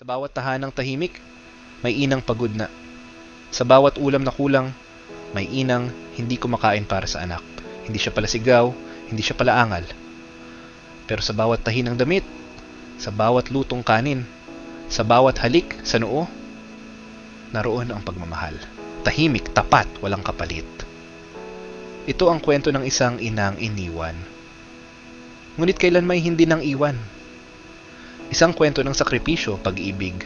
Sa bawat tahanang tahimik, may inang pagod na. Sa bawat ulam na kulang, may inang hindi kumakain para sa anak. Hindi siya pala sigaw, hindi siya pala angal. Pero sa bawat tahi ng damit, sa bawat lutong kanin, sa bawat halik sa noo, naroon ang pagmamahal. Tahimik, tapat, walang kapalit. Ito ang kwento ng isang inang iniwan. Ngunit kailan may hindi nang iwan? Isang kwento ng sakripisyo, pag-ibig,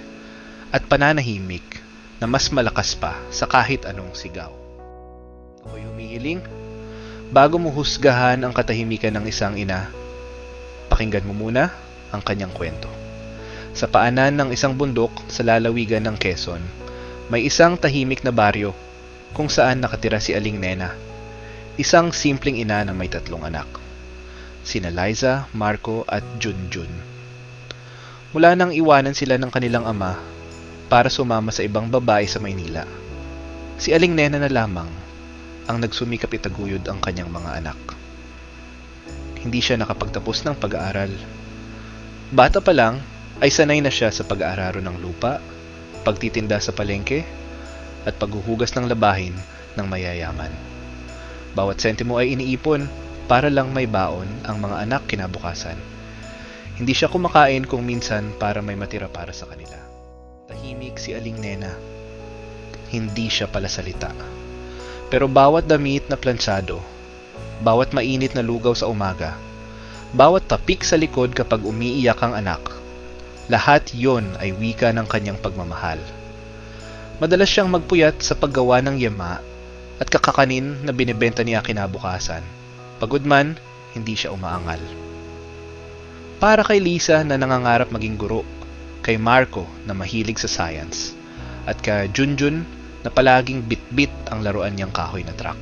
at pananahimik na mas malakas pa sa kahit anong sigaw. Ako'y humihiling, bago mo husgahan ang katahimikan ng isang ina, pakinggan mo muna ang kanyang kwento. Sa paanan ng isang bundok sa lalawigan ng Quezon, may isang tahimik na baryo kung saan nakatira si Aling Nena, isang simpleng ina na may tatlong anak. Sina Liza, Marco at Junjun. Mula nang iwanan sila ng kanilang ama para sumama sa ibang babae sa Maynila. Si Aling Nena na lamang ang nagsumikap itaguyod ang kanyang mga anak. Hindi siya nakapagtapos ng pag-aaral. Bata pa lang ay sanay na siya sa pag-aararo ng lupa, pagtitinda sa palengke, at paghuhugas ng labahin ng mayayaman. Bawat sentimo ay iniipon para lang may baon ang mga anak kinabukasan. Hindi siya kumakain kung minsan para may matira para sa kanila. Tahimik si Aling Nena. Hindi siya pala salita. Pero bawat damit na plansyado, bawat mainit na lugaw sa umaga, bawat tapik sa likod kapag umiiyak ang anak, lahat yon ay wika ng kanyang pagmamahal. Madalas siyang magpuyat sa paggawa ng yama at kakakanin na binibenta niya kinabukasan. Pagod man, hindi siya umaangal. Para kay Lisa na nangangarap maging guro, kay Marco na mahilig sa science, at kay Junjun na palaging bit-bit ang laruan niyang kahoy na truck.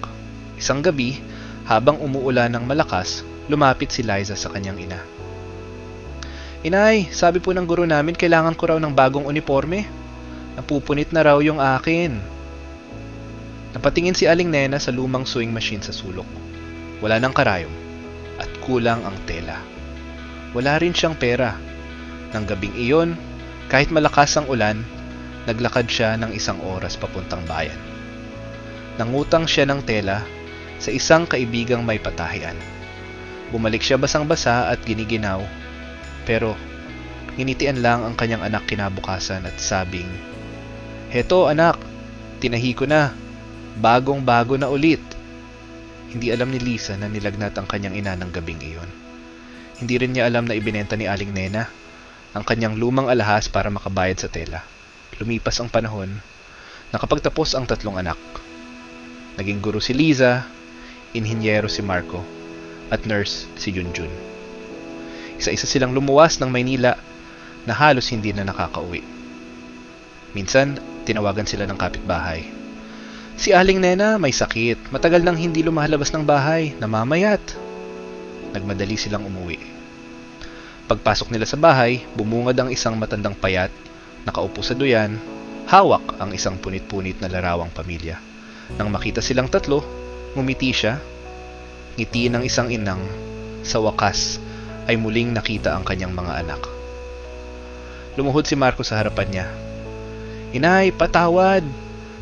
Isang gabi, habang umuulan ng malakas, lumapit si Liza sa kanyang ina. Inay, sabi po ng guro namin kailangan ko raw ng bagong uniforme. Napupunit na raw yung akin. Napatingin si Aling Nena sa lumang sewing machine sa sulok. Wala nang karayom at kulang ang tela. Wala rin siyang pera. Nang gabing iyon, kahit malakas ang ulan, naglakad siya ng isang oras papuntang bayan. Nangutang siya ng tela sa isang kaibigang may patahian. Bumalik siya basang-basa at giniginaw, pero nginitian lang ang kanyang anak kinabukasan at sabing, Heto anak, tinahi ko na, bagong bago na ulit. Hindi alam ni Lisa na nilagnat ang kanyang ina ng gabing iyon. Hindi rin niya alam na ibinenta ni Aling Nena ang kanyang lumang alahas para makabayad sa tela. Lumipas ang panahon, nakapagtapos ang tatlong anak. Naging guro si Liza, inhinyero si Marco, at nurse si Junjun. Isa-isa silang lumuwas ng Maynila na halos hindi na nakakauwi. Minsan, tinawagan sila ng kapitbahay. Si Aling Nena may sakit, matagal nang hindi lumalabas ng bahay, namamayat. Nagmadali silang umuwi. Pagpasok nila sa bahay, bumungad ang isang matandang payat, nakaupo sa duyan, hawak ang isang punit-punit na larawang pamilya. Nang makita silang tatlo, ngumiti siya, ngiti ng isang inang, sa wakas ay muling nakita ang kanyang mga anak. Lumuhod si Marco sa harapan niya. Inay, patawad!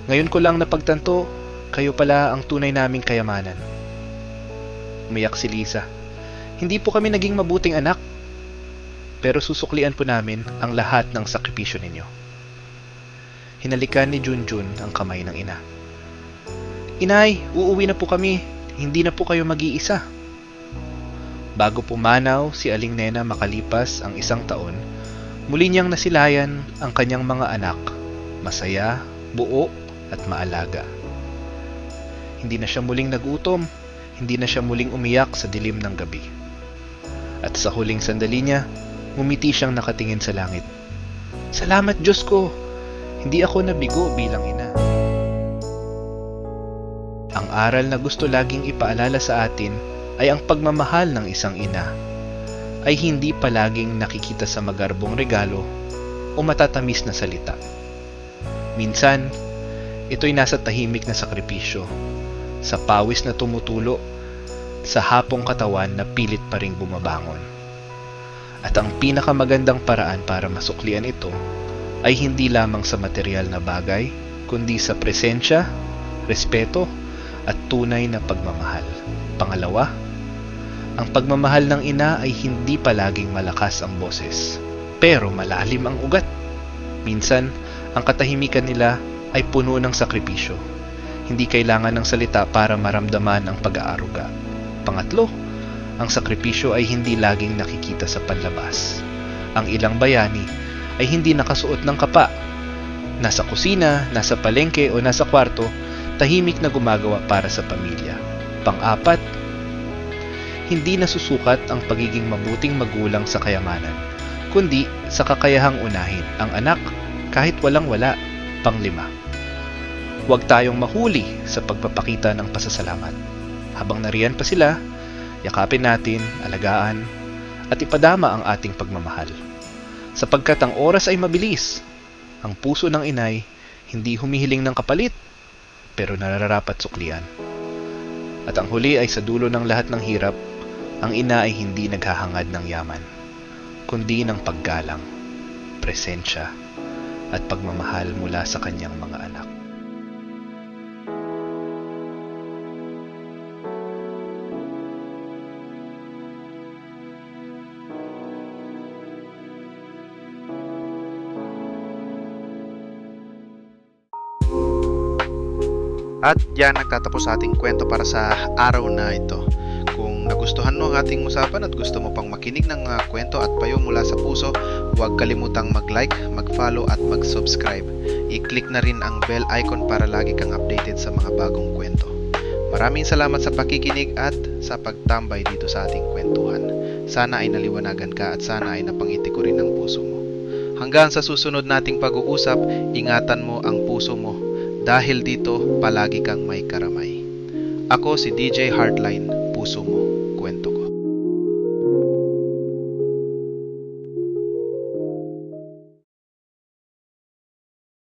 Ngayon ko lang napagtanto, kayo pala ang tunay naming kayamanan. Umiyak si Lisa. Hindi po kami naging mabuting anak, pero susuklian po namin ang lahat ng sakripisyo ninyo. Hinalikan ni Junjun ang kamay ng ina. Inay, uuwi na po kami. Hindi na po kayo mag-iisa. Bago pumanaw si Aling Nena makalipas ang isang taon, muli niyang nasilayan ang kanyang mga anak, masaya, buo at maalaga. Hindi na siya muling nagutom, hindi na siya muling umiyak sa dilim ng gabi. At sa huling sandali niya, ngumiti siyang nakatingin sa langit. Salamat Diyos ko! Hindi ako nabigo bilang ina. Ang aral na gusto laging ipaalala sa atin ay ang pagmamahal ng isang ina ay hindi palaging nakikita sa magarbong regalo o matatamis na salita. Minsan, ito'y nasa tahimik na sakripisyo, sa pawis na tumutulo, sa hapong katawan na pilit pa ring bumabangon. At ang pinakamagandang paraan para masuklian ito ay hindi lamang sa material na bagay, kundi sa presensya, respeto, at tunay na pagmamahal. Pangalawa, ang pagmamahal ng ina ay hindi palaging malakas ang boses, pero malalim ang ugat. Minsan, ang katahimikan nila ay puno ng sakripisyo. Hindi kailangan ng salita para maramdaman ang pag-aaruga. Pangatlo, ang sakripisyo ay hindi laging nakikita sa panlabas. Ang ilang bayani ay hindi nakasuot ng kapa. Nasa kusina, nasa palengke o nasa kwarto, tahimik na gumagawa para sa pamilya. Pang-apat, hindi nasusukat ang pagiging mabuting magulang sa kayamanan, kundi sa kakayahang unahin ang anak kahit walang-wala. Panglima, huwag tayong mahuli sa pagpapakita ng pasasalamat. Habang nariyan pa sila, yakapin natin, alagaan, at ipadama ang ating pagmamahal. Sapagkat ang oras ay mabilis, ang puso ng inay hindi humihiling ng kapalit, pero nararapat suklian. At ang huli ay sa dulo ng lahat ng hirap, ang ina ay hindi naghahangad ng yaman, kundi ng paggalang, presensya, at pagmamahal mula sa kanyang mga anak. At yan nagtatapos ating kwento para sa araw na ito. Kung nagustuhan mo ang ating usapan at gusto mo pang makinig ng mga kwento at payo mula sa puso, huwag kalimutang mag-like, mag-follow at mag-subscribe. I-click na rin ang bell icon para lagi kang updated sa mga bagong kwento. Maraming salamat sa pakikinig at sa pagtambay dito sa ating kwentuhan. Sana ay naliwanagan ka at sana ay napangiti ko rin ang puso mo. Hanggang sa susunod nating pag-uusap, ingatan mo ang puso mo dahil dito palagi kang may karamay. Ako si DJ Heartline, puso mo.